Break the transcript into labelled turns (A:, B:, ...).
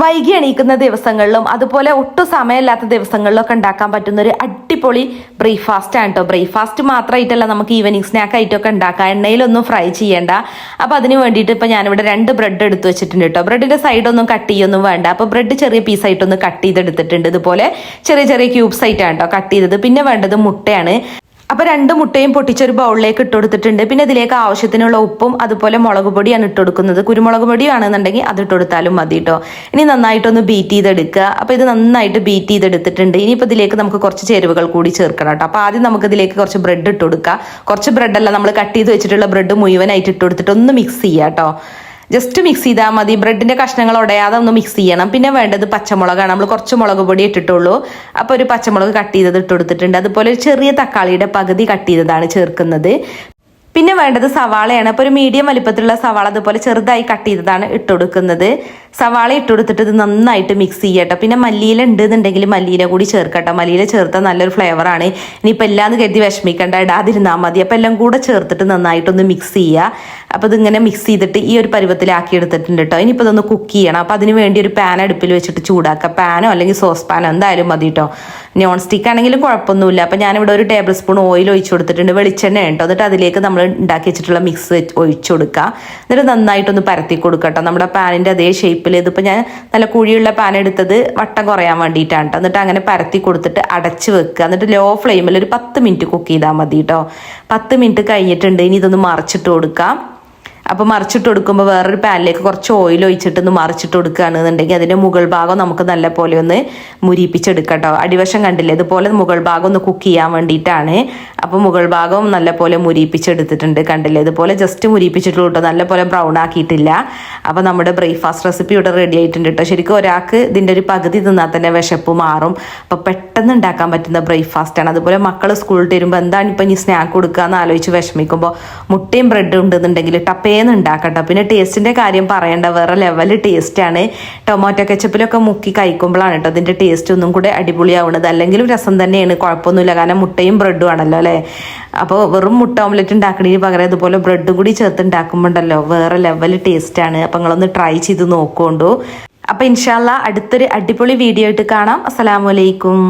A: വൈകി എണീക്കുന്ന ദിവസങ്ങളിലും അതുപോലെ ഒട്ടും സമയമില്ലാത്ത ദിവസങ്ങളിലൊക്കെ ഉണ്ടാക്കാൻ പറ്റുന്ന ഒരു അടിപൊളി ബ്രേക്ക്ഫാസ്റ്റ് ആണ് കേട്ടോ ബ്രേക്ക്ഫാസ്റ്റ് മാത്രമായിട്ടല്ല നമുക്ക് ഈവനിങ് സ്നാക്ക് ആയിട്ടൊക്കെ ഉണ്ടാക്കാം. എണ്ണയിലൊന്നും ഫ്രൈ ചെയ്യേണ്ട. അപ്പോൾ അതിന് വേണ്ടിയിട്ട് ഇപ്പോൾ ഞാനിവിടെ രണ്ട് ബ്രെഡ് എടുത്ത് വെച്ചിട്ടുണ്ട് കേട്ടോ ബ്രെഡിന്റെ സൈഡൊന്നും കട്ട് ചെയ്യൊന്നും വേണ്ട. അപ്പോൾ ബ്രെഡ് ചെറിയ പീസായിട്ടൊന്ന് കട്ട് ചെയ്തെടുത്തിട്ടുണ്ട്. ഇതുപോലെ ചെറിയ ചെറിയ ക്യൂബ്സ് ആയിട്ടാണ് കേട്ടോ കട്ട് ചെയ്തത്. പിന്നെ വേണ്ടത് മുട്ടയാണ്. അപ്പോൾ രണ്ട് മുട്ടയും പൊട്ടിച്ചൊരു ബൗളിലേക്ക് ഇട്ട് കൊടുത്തിട്ടുണ്ട്. പിന്നെ ഇതിലേക്ക് ആവശ്യത്തിനുള്ള ഉപ്പും അതുപോലെ മുളക് പൊടിയാണ് ഇട്ട് കൊടുക്കുന്നത്. കുരുമുളക് പൊടിയാണെന്നുണ്ടെങ്കിൽ അത് ഇട്ട് കൊടുത്താലും മതി കേട്ടോ ഇനി നന്നായിട്ടൊന്ന് ബീറ്റ് ചെയ്തെടുക്കുക. അപ്പോൾ ഇത് നന്നായിട്ട് ബീറ്റ് ചെയ്തെടുത്തിട്ടുണ്ട്. ഇനിയിപ്പോൾ ഇതിലേക്ക് നമുക്ക് കുറച്ച് ചേരുവകൾ കൂടി ചേർക്കണം കേട്ടോ അപ്പോൾ ആദ്യം നമുക്ക് ഇതിലേക്ക് കുറച്ച് ബ്രെഡ് ഇട്ട് കൊടുക്കുക കുറച്ച് അല്ല നമ്മൾ കട്ട് ചെയ്ത് വെച്ചിട്ടുള്ള ബ്രെഡ് മുഴുവനായിട്ട് ഇട്ട് കൊടുത്തിട്ട് ഒന്ന് മിക്സ് ചെയ്യുക കേട്ടോ ജസ്റ്റ് മിക്സ് ചെയ്താൽ മതി. ബ്രെഡിന്റെ കഷ്ണങ്ങൾ ഉടയാതെ ഒന്ന് മിക്സ് ചെയ്യണം. പിന്നെ വേണ്ടത് പച്ചമുളകാണ്. നമ്മൾ കുറച്ച് മുളക് പൊടി ഇട്ടിട്ടുള്ളൂ. അപ്പോൾ ഒരു പച്ചമുളക് കട്ട് ചെയ്തത് ഇട്ട് കൊടുത്തിട്ടുണ്ട്. അതുപോലെ ഒരു ചെറിയ തക്കാളിയുടെ പകുതി കട്ട് ചെയ്തതാണ് ചേർക്കുന്നത്. പിന്നെ വേണ്ടത് സവാളയാണ്. അപ്പോൾ ഒരു മീഡിയം വലിപ്പത്തിലുള്ള സവാള അതുപോലെ ചെറുതായി കട്ട് ചെയ്തതാണ് ഇട്ട് കൊടുക്കുന്നത്. സവാള ഇട്ട് കൊടുത്തിട്ട് ഇത് നന്നായിട്ട് മിക്സ് ചെയ്യട്ടോ. പിന്നെ മല്ലിയില ഉണ്ട് എന്നുണ്ടെങ്കിൽ മല്ലിയില കൂടി ചേർക്കട്ടോ. മല്ലിയില ചേർത്താൽ നല്ലൊരു ഫ്ലേവറാണ് ഇനിയിപ്പോൾ എല്ലാന്ന് കരുതി വിഷമിക്കണ്ട. ഇടാതിരുന്നാൽ മതി. അപ്പോൾ എല്ലാം കൂടെ ചേർത്തിട്ട് നന്നായിട്ടൊന്ന് മിക്സ് ചെയ്യുക അപ്പോൾ ഇതിങ്ങനെ മിക്സ് ചെയ്തിട്ട് ഈ ഒരു പരുവത്തിലാക്കി എടുത്തിട്ടുണ്ട് കേട്ടോ ഇനിയിപ്പോൾ ഇതൊന്ന് കുക്ക് ചെയ്യണം. അപ്പോൾ അതിന് വേണ്ടി ഒരു പാൻ അടുപ്പിൽ വെച്ചിട്ട് ചൂടാക്കുക പാനോ അല്ലെങ്കിൽ സോസ് പാനോ എന്തായാലും മതി കേട്ടോ നോൺ സ്റ്റിക്ക് ആണെങ്കിലും കുഴപ്പമൊന്നുമില്ല. അപ്പോൾ ഞാനിവിടെ ഒരു ടേബിൾ സ്പൂൺ ഓയിൽ ഒഴിച്ചു കൊടുത്തിട്ടുണ്ട്. വെളിച്ചെണ്ണ കേട്ടോ എന്നിട്ട് അതിലേക്ക് നമ്മൾ ഉണ്ടാക്കി വെച്ചിട്ടുള്ള മിക്സ് ഒഴിച്ചു കൊടുക്കുക എന്നിട്ട് നന്നായിട്ടൊന്ന് പരത്തി കൊടുക്കുക നമ്മുടെ പാനിന്റെ അതേ ഷേപ്പിൽ ഇതിപ്പോൾ ഞാൻ നല്ല കുഴിയുള്ള പാൻ എടുത്തത് വട്ടം കുറയാൻ വേണ്ടിയിട്ടാണ് കേട്ടോ എന്നിട്ട് അങ്ങനെ പരത്തി കൊടുത്തിട്ട് അടച്ച് വെക്കുക. എന്നിട്ട് ലോ ഫ്ലെയിമിൽ ഒരു പത്ത് മിനിറ്റ് കുക്ക് ചെയ്താൽ മതി കേട്ടോ പത്ത് മിനിറ്റ് കഴിഞ്ഞിട്ടുണ്ട്. ഇനി ഇതൊന്ന് മറിച്ചിട്ട് കൊടുക്കാം. അപ്പോൾ മറിച്ചിട്ട് കൊടുക്കുമ്പോൾ വേറൊരു പാനിലേക്ക് കുറച്ച് ഓയിൽ ഒഴിച്ചിട്ട് ഒന്ന് മറിച്ചിട്ട് കൊടുക്കുകയാണെന്നുണ്ടെങ്കിൽ അതിന്റെ മുകൾ ഭാഗം നമുക്ക് നല്ല പോലെ ഒന്ന് മുരിപ്പിച്ചെടുക്കട്ടോ. കേട്ടോ അടിവശം കണ്ടില്ലേ? ഇതുപോലെ മുകൾ ഭാഗം ഒന്ന് കുക്ക് ചെയ്യാൻ വേണ്ടിയിട്ടാണ്. അപ്പോൾ മുകൾ ഭാഗം നല്ല പോലെ മുരിപ്പിച്ചെടുത്തിട്ടുണ്ട് കണ്ടില്ലേ? ഇതുപോലെ ജസ്റ്റ് മുരിപ്പിച്ചിട്ടുള്ളൂ കേട്ടോ. നല്ല പോലെ ബ്രൗൺ ആക്കിയിട്ടില്ല. അപ്പോൾ നമ്മുടെ ബ്രേക്ക്ഫാസ്റ്റ് റെസിപ്പി ഇവിടെ റെഡി ആയിട്ടുണ്ട് കേട്ടോ. ശരിക്കും ഒരാൾക്ക് ഇതിന്റെ ഒരു പകുതി തിന്നാൽ തന്നെ വിശപ്പ് മാറും. അപ്പോൾ പെട്ടെന്ന് ഉണ്ടാക്കാൻ പറ്റുന്ന ബ്രേക്ക്ഫാസ്റ്റ് ആണ്. അതുപോലെ മക്കൾ സ്കൂളിൽ വരുമ്പോൾ എന്താണ് ഇപ്പം ഇനി സ്നാക്ക് കൊടുക്കുക എന്ന് ആലോചിച്ച് വിഷമിക്കുമ്പോൾ മുട്ടയും ബ്രെഡും ഉണ്ടെന്നുണ്ടെങ്കിൽ ടപ്പേന്ന് ഉണ്ടാക്കട്ടോ. പിന്നെ ടേസ്റ്റിന്റെ കാര്യം പറയേണ്ട. വേറെ ലെവൽ ടേസ്റ്റാണ് ടൊമാറ്റോ കെച്ചപ്പിലൊക്കെ മുക്കി കഴിക്കുമ്പോഴാണ് കേട്ടോ അതിന്റെ ടേസ്റ്റ് ഒന്നും കൂടെ അടിപൊളിയാവുന്നത് അല്ലെങ്കിലും രസം തന്നെയാണ്. കുഴപ്പമൊന്നുമില്ല. കാരണം മുട്ടയും ബ്രെഡും ആണല്ലോ അല്ലേ? അപ്പോൾ വെറും മുട്ട ഓംലെറ്റ് ഉണ്ടാക്കണതിന് പകരം ഇതുപോലെ ബ്രെഡും കൂടി ചേർത്ത് ഉണ്ടാക്കുമ്പോണ്ടല്ലോ. വേറെ ലെവൽ ടേസ്റ്റാണ് അപ്പോൾ നിങ്ങളൊന്ന് ട്രൈ ചെയ്ത് നോക്കുകൊണ്ടു അപ്പോൾ ഇൻഷാല്ല അടുത്തൊരു അടിപൊളി വീഡിയോ ആയിട്ട് കാണാം. അസ്സലാമലൈക്കും